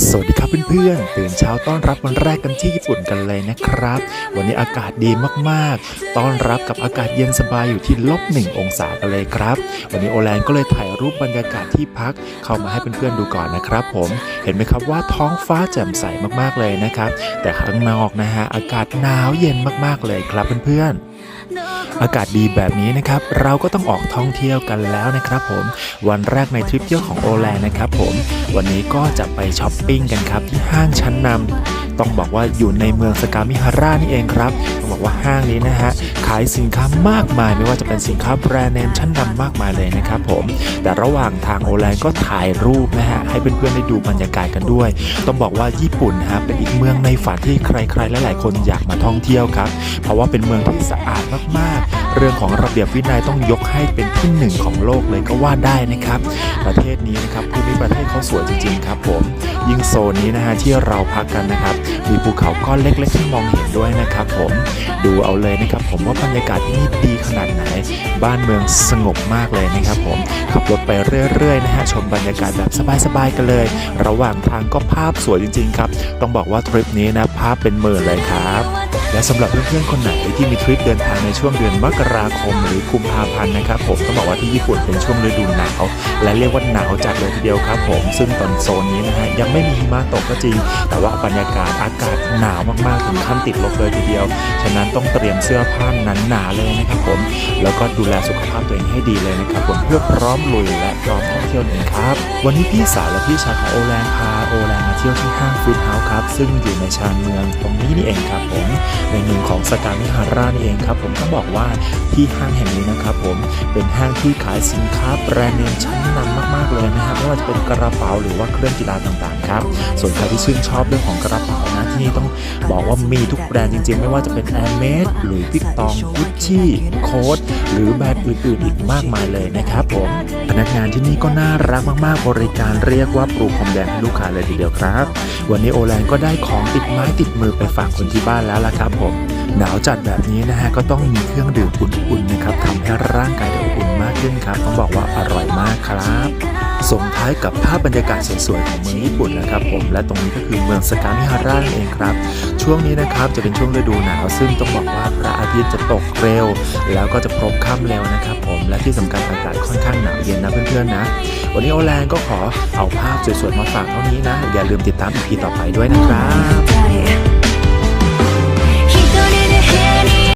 Yes. สวัสดีครับเพื่อนๆตื่นเช้าต้อนรับวันแรกกันที่ญี่ปุ่นกันเลยนะครับ วันนี้อากาศดีมากๆ ต้อนรับกับอากาศเย็นสบายอยู่ที่ลบหนึ่งองศากันเลยครับ วันนี้โอแลนก็เลยถ่ายรูปบรรยากาศที่พักเข้ามาให้เพื่อนๆดูก่อนนะครับ ผมเห็นไหมครับว่าท้องฟ้าแจ่มใสมากๆเลยนะครับ แต่ข้างนอกนะฮะอากาศหนาวเย็นมากๆเลยครับเพื่อนๆอากาศดีแบบนี้นะครับ เราก็ต้องออกท่องเที่ยวกันแล้วนะครับผม วันแรกในทริปเที่ยวของโอแลนนะครับผม วันนี้ก็จะไปช้อปปิ้งกันครับที่ห้างชั้นนำต้องบอกว่าอยู่ในเมืองสกามิฮาร่านี่เองครับต้องบอกว่าห้างนี้นะฮะขายสินค้ามากมายไม่ว่าจะเป็นสินค้าแบรนด์เนมชั้นนำมากมายเลยนะครับผม แต่ระหว่างทางโอแลนก็ถ่ายรูปนะฮะให้เพื่อนๆได้ดูบรรยากาศกันด้วย ต้องบอกว่าญี่ปุ่นนะฮะเป็นอีกเมืองในฝันที่ใครๆ หลายๆคนอยากมาท่องเที่ยวครับ เพราะว่าเป็นเมืองที่สะอาดมากๆ เรื่องของระเบียบวินัยต้องยกให้เป็นที่หนึ่งของโลกเลยก็ว่าได้นะครับ ประเทศนี้นะครับภูมิประเทศเขาสวยจริงๆครับผมยิ่งโซนนี้นะฮะที่เราพักกันนะครับ มีภูเขาก้อนเล็กๆที่มองเห็นด้วยนะครับ ผมดูเอาเลยนะครับ ผมว่าบรรยากาศที่นี่ดีขนาดไหน บ้านเมืองสงบมากเลยนะครับ ผมขับรถไปเรื่อยๆนะฮะชมบรรยากาศแบบสบายๆกันเลย ระหว่างทางก็ภาพสวยจริงๆครับ ต้องบอกว่าทริปนี้นะภาพเป็นหมื่นเลยครับ และสำหรับเพื่อนๆคนไหนที่มีทริปเดินทางในช่วงเดือนมกราคมหรือกุมภาพันธ์นะครับผมต้องบอกว่าที่ญี่ปุ่นเป็นช่วงฤดูหนาว และเรียกว่าหนาวจัดเลยทีเดียวครับผมซึ่งตอนโซนนี้นะฮะยังไม่มีหิมะตกก็จริง แต่ว่าบรรยากาศอากาศหนาวมากๆถึงขั้นติดลบเลยทีเดียว ฉะนั้นต้องเตรียมเสื้อผ้าหนาๆเลยนะครับผมแล้วก็ดูแลสุขภาพตัวเองให้ดีเลยนะครับผมเพื่อพร้อมลุยและพร้อมท่ เที่ยวนั่นครับ วันนี้พี่สาวและพี่ชายของโอแลนพาโอแลนมาเที่ยวที่ห้างฟูดเฮาส์ครับ ซึ่งอยู่ในชานเมืองตรงนี้นี่เองครับผม ในเมืองของสกามิฮาร่านี่เองครับ ผมต้องบอกว่าที่ห้างแห่งนี้นะครับผม เป็นห้างที่ขายสินค้าแบรนด์เนมชั้นนำมาก ๆ เลยนะครับ ไม่ว่าจะเป็นกระเป๋าหรือว่าเครื่องกีฬาต่างๆครับ ส่วนใครที่ชื่นชอบเรื่องของกระเป๋านะที่นี่ต้อง บอกว่ามีทุกแบรนด์จริงๆ ไม่ว่าจะเป็น a อ r m e d หรือวิกตองกุชชี่โค้ดหรือแบรนด์อื่นๆ อีกมากมายเลยนะครับผม พนักงานที่นี่ก็น่ารักมากๆ บริการเรียกว่าปลูกพรมแดงให้ลูกค้าเลยทีเดียวครับ วันนี้โอแลนก็ได้ของติดไม้ติดมือไปฝากคนที่บ้านแล้วล่ะครับผมหนาวจัดแบบนี้นะฮะก็ต้องมีเครื่องดื่มอุ่นๆนะครับทำให้ร่างกายได้อบอุ่นมากขึ้นครับ ต้องบอกว่าอร่อยมากครับ ส่งท้ายกับภาพบรรยากาศสวยๆของเมืองญี่ปุ่นนะครับผมและตรงนี้ก็คือเมืองสกามิฮาร่านั่นเองครับ ช่วงนี้นะครับจะเป็นช่วงฤดูหนาว ซึ่งต้องบอกว่าพระอาทิตย์จะตกเร็ว แล้วก็จะพรบค่ำเร็วนะครับผมและที่สำคัญอากาศค่อนข้างหนาวเย็นนะเพื่อนๆนะ วันนี้โอแลนก็ขอเอาภาพสวยๆมาฝากเท่านี้นะ อย่าลืมติดตามอีพีต่อไปด้วยนะครับ